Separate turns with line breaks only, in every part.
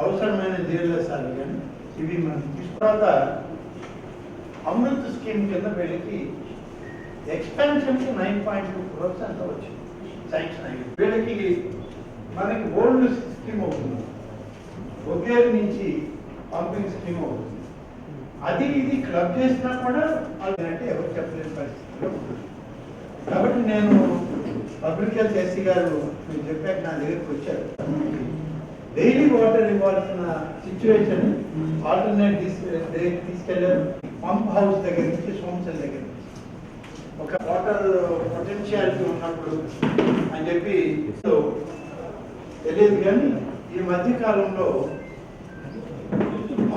అవసరమైన జీవదర్శాలు కానీ ఇది మనం తర్వాత అమృత్ స్కీమ్ కింద వీళ్ళకి ఎక్స్పాన్షన్కి నైన్ పాయింట్ టూ క్రోర్స్ అంత వచ్చింది శాంక్షన్ అయ్యింది వీళ్ళకి మనకి ఓల్డ్ స్కీమ్ అవుతుంది ఒకేరు నుంచి పంపింగ్ స్కీమ్ అవుతుంది అది ఇది క్లబ్ చేసినా కూడా అది అంటే ఎవరు చెప్పలేని పరిస్థితిలో ఉంటుంది. కాబట్టి నేను పబ్లిక్ హెల్త్ ఎస్సీ గారు మీరు చెప్పాక నా దగ్గరికి వచ్చారు. డైలీ వాటర్ ఇవ్వాల్సిన సిచ్యువేషన్ ఆల్టర్నేట్ తీసుకెళ్ళారు. పంప్ హౌస్ దగ్గర నుంచి సోమసల్ దగ్గర నుంచి. ఒక వాటర్ పొటెన్షియాలిటీ ఉన్నప్పుడు అని చెప్పి తెలియదు కానీ ఈ మధ్య కాలంలో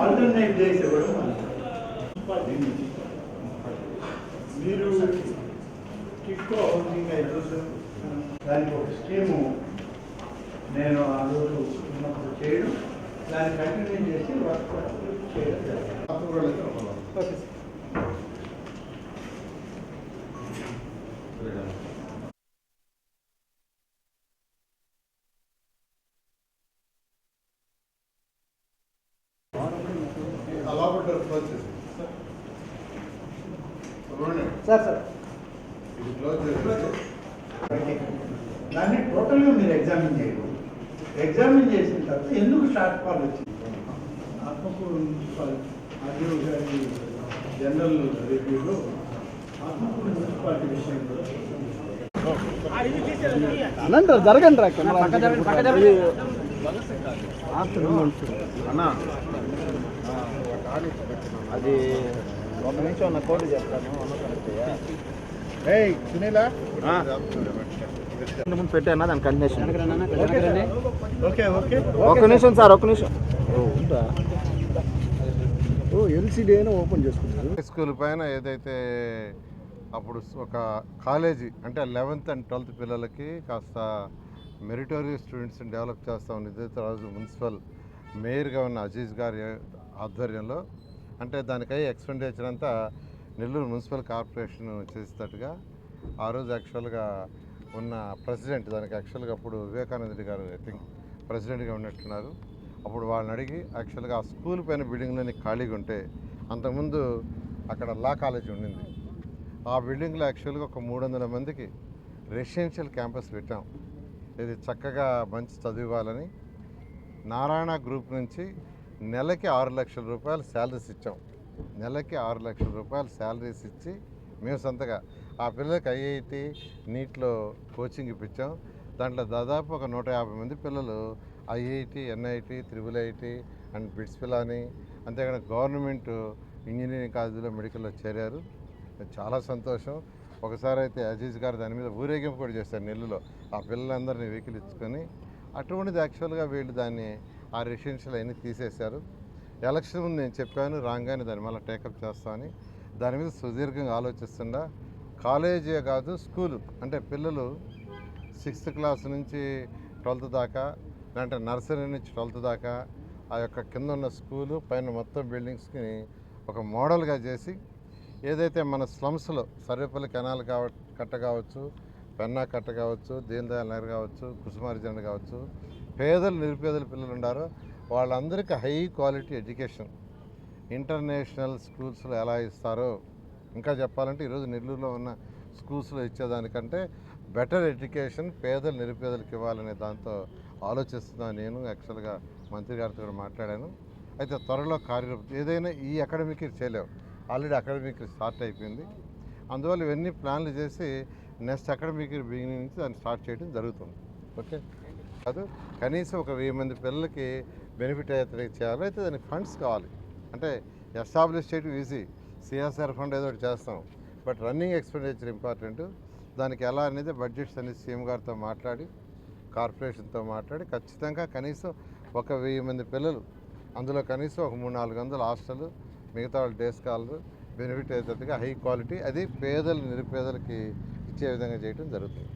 ఆల్టర్నేట్ డేస్ ఇవ్వడం మీరు టిక్కో హౌసింగ్ అయితే దానికి ఒక స్కీము నేను ఆ రోజు ఉన్నప్పుడు చేయడం దాన్ని కంటిన్యూ చేసి వర్క్ చేయడం జరిగింది. Okay sir.
సార్.
దాన్ని టోటల్గా మీరు ఎగ్జామిన్ చేయడం ఎగ్జామిన్ చేసిన తర్వాత ఎందుకు షార్ట్ ఫాల్ వచ్చింది? ఆత్మకూరు మున్సిపల్ ఆర్డీఓ గారి జనరల్ రివ్యూలో ఆత్మకూరు మున్సిపాలిటీ విషయంలో
జరగండి రా కెమెరా
అన్నా అది ఒక నిమిషం ఉన్న కోడ్ చెప్తాను
ఏయ్ సునీలా.
ముందు పెట్టానా దాని
ఓకే
ఒక్క నిమిషం సార్ ఒక్క నిమిషం.
ఓ ఎల్సిడి అయినా ఓపెన్ చేసుకుంటారు
హై స్కూల్ పైన ఏదైతే అప్పుడు ఒక కాలేజీ అంటే లెవెన్త్ అండ్ ట్వెల్త్ పిల్లలకి కాస్త మెరిటోరియస్ స్టూడెంట్స్ని డెవలప్ చేస్తామని ఇదైతే రోజు మున్సిపల్ మేయర్గా ఉన్న అజీజ్ గారి ఆధ్వర్యంలో అంటే దానికై ఎక్స్పెండిచర్ అంతా నెల్లూరు మున్సిపల్ కార్పొరేషన్ చేసేటట్టుగా ఆ రోజు యాక్చువల్గా ఉన్న ప్రెసిడెంట్ దానికి యాక్చువల్గా అప్పుడు వివేకానంద రెడ్డి గారు ఐ థింక్ ప్రెసిడెంట్గా ఉన్నట్టున్నారు. అప్పుడు వాళ్ళని అడిగి యాక్చువల్గా ఆ స్కూల్ పైన బిల్డింగ్లోని ఖాళీగా ఉంటే అంతకుముందు అక్కడ లా కాలేజ్ ఉండింది. ఆ బిల్డింగ్లో యాక్చువల్గా ఒక మూడు వందల మందికి రెసిడెన్షియల్ క్యాంపస్ పెట్టాం. ఇది చక్కగా మంచి చదివాలని నారాయణ గ్రూప్ నుంచి నెలకి ఆరు లక్షల రూపాయలు శాలరీస్ ఇచ్చాం. నెలకి ఆరు లక్షల రూపాయలు శాలరీస్ ఇచ్చి మేము సొంతగా ఆ పిల్లలకి ఐఐటి నీట్లో కోచింగ్ ఇప్పించాం. దాంట్లో దాదాపు ఒక నూట యాభై మంది పిల్లలు IIT NIT triple IT and BITS Pilani అంతేకాని గవర్నమెంట్ ఇంజనీరింగ్ కాలేజీలో మెడికల్లో చేరారు. చాలా సంతోషం. ఒకసారి అయితే అజీజ్ గారు దాని మీద ఊరేగింపు కూడా చేశారు నెల్లులో ఆ పిల్లలందరినీ వెహికల్ ఇచ్చుకొని అటువంటిది యాక్చువల్గా వీళ్ళు దాన్ని ఆ రెసిడెన్షియల్ అవన్నీ తీసేశారు. ఎలక్షన్ ముందు నేను చెప్పాను రాగానే దాన్ని మళ్ళీ టేకప్ చేస్తామని దాని మీద సుదీర్ఘంగా ఆలోచిస్తుండా. కాలేజీ కాదు స్కూలు. అంటే పిల్లలు సిక్స్త్ క్లాస్ నుంచి ట్వెల్త్ దాకా అంటే నర్సరీ నుంచి ట్వెల్త్ దాకా ఆ యొక్క కింద ఉన్న స్కూలు పైన మొత్తం బిల్డింగ్స్కి ఒక మోడల్గా చేసి ఏదైతే మన స్లమ్స్లో సర్వేపల్లి కెనాల్ కావ కట్ట కావచ్చు పెన్నా కట్ట కావచ్చు దీన్ దయాల్ నగర్ కావచ్చు కుసుమార్జన కావచ్చు పేదలు నిరుపేదల పిల్లలు ఉండారో వాళ్ళందరికీ హై క్వాలిటీ ఎడ్యుకేషన్. ఇంటర్నేషనల్ స్కూల్స్లో ఎలా ఇస్తారో ఇంకా చెప్పాలంటే ఈరోజు నెల్లూరులో ఉన్న స్కూల్స్లో ఇచ్చేదానికంటే బెటర్ ఎడ్యుకేషన్ పేదలు నిరుపేదలకు ఇవ్వాలనే దాంతో ఆలోచిస్తున్నాను నేను. యాక్చువల్గా మంత్రి గారితో కూడా మాట్లాడాను. అయితే త్వరలో కార్యరూపం ఏదైనా ఈ అకాడమిక్ చేయలేవు. ఆల్రెడీ అకాడమిక్ స్టార్ట్ అయిపోయింది. అందువల్ల ఇవన్నీ ప్లాన్లు చేసి నెక్స్ట్ అకాడమిక్ బిగినింగ్ నుంచి దాన్ని స్టార్ట్ చేయడం జరుగుతుంది. ఓకే? కాదు కనీసం ఒక వెయ్యి మంది పిల్లలకి బెనిఫిట్ అయితే చేయాలి. అయితే దానికి ఫండ్స్ కావాలి. అంటే ఎస్టాబ్లిష్ చేయడం ఈజీ. సిఎస్ఆర్ ఫండ్ ఏదో ఒకటి చేస్తాం. But running expenditure important. దానికి ఎలా అనేది బడ్జెట్స్ అనేది సీఎం గారితో మాట్లాడి కార్పొరేషన్తో మాట్లాడి ఖచ్చితంగా కనీసం ఒక వెయ్యి మంది పిల్లలు అందులో కనీసం ఒక మూడు నాలుగు వందల హాస్టల్ మిగతా వాళ్ళు డే స్కాలర్ బెనిఫిట్ అయ్యేటట్టుగా హై క్వాలిటీ అది పేదలు నిరుపేదలకి ఇచ్చే విధంగా చేయడం జరుగుతుంది.